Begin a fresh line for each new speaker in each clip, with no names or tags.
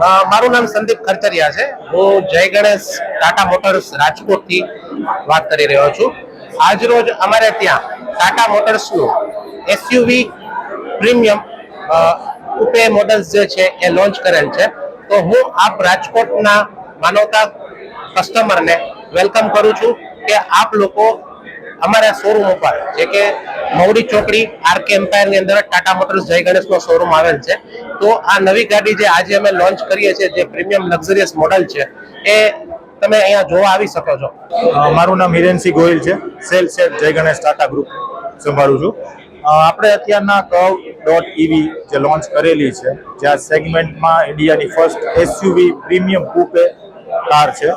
મારું નામ સંદીપ ખરચરિયા છે. હું જય ગણેશ ટાટા મોટર્સ રાજકોટથી વાત કરી રહ્યો છું. આજ રોજ અમારે ત્યાં ટાટા મોટર્સનું એસયુવી પ્રીમિયમ કુપે મોડલ્સ જે છે એ લોન્ચ કરેલ છે. તો હું આપ રાજકોટના માનવતા કસ્ટમરને વેલકમ કરું છું કે આપ લોકો અમારા શોરૂમ ઉપર, જે કે મવડી ચોકડી આર કે એમ્પાયરની અંદર ટાટા મોટર્સ જય ગણેશ નો શોરૂમ આવેલ છે. તો આ નવી ગાડી જે આજે અમે લોન્ચ કરીએ છીએ, જે પ્રીમિયમ લક્ઝરિયસ મોડલ છે, એ તમે અહીંયા જોવા આવી શકો છો.
મારું નામ હિરેનસિંહ ગોહિલ છે. સેલ સેલ જય ગણેશ ટાટા ગ્રુપ સંભાળું છું. આપણે અત્યારના કવ ડોટ ઈવી જે લોન્ચ કરેલી છે, જે આ સેગમેન્ટમાં ઇન્ડિયાની first SUV premium coupe car છે.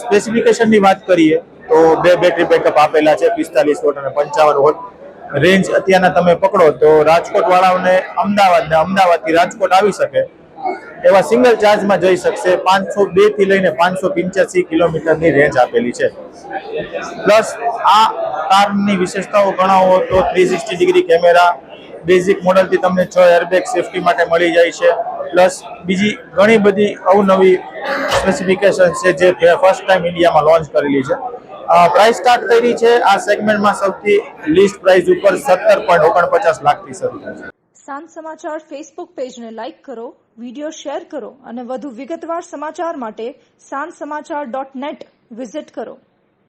સ્પેસિફિકેશનની વાત કરીએ તો બે બેટરી બેકઅપ આપેલા છે, પિસ્તાલીસ વોટ અને પંચાવન વોટ. રેન્જ અત્યારના તમે પકડો તો રાજકોટ વાળાઓને અમદાવાદ ને અમદાવાદથી રાજકોટ આવી શકે. એવા સિંગલ ચાર્જમાં જઈ શકશે. પાંચસો બેથી લઈને પાંચસો પિંચ્યાસી કિલોમીટરની રેન્જ આપેલી છે. પ્લસ આ કારની વિશેષતાઓ ગણાવો તો three sixty degree camera basic મોડલથી તમને છ એરબેગ સેફટી માટે મળી જાય છે. પ્લસ બીજી ઘણી બધી અવનવી સ્પેસિફિકેશન છે જે ફર્સ્ટ ટાઈમ ઇન્ડિયામાં લોન્ચ કરેલી છે. પ્રાઇસ સ્ટાર્ટ કરી છે. આ સેગમેન્ટમાં સૌથી લિસ્ટ પ્રાઇસ ઉપર સત્તર પોઈન્ટ ઓગણપચાસ શરૂ થાય છે.
સાંજ સમાચાર ફેસબુક પેજને લાઇક કરો વીડિયો શેર કરો અને વધુ વિગતવાર સમાચાર માટે સાંજ સમાચાર ડોટ નેટ વિઝિટ કરો.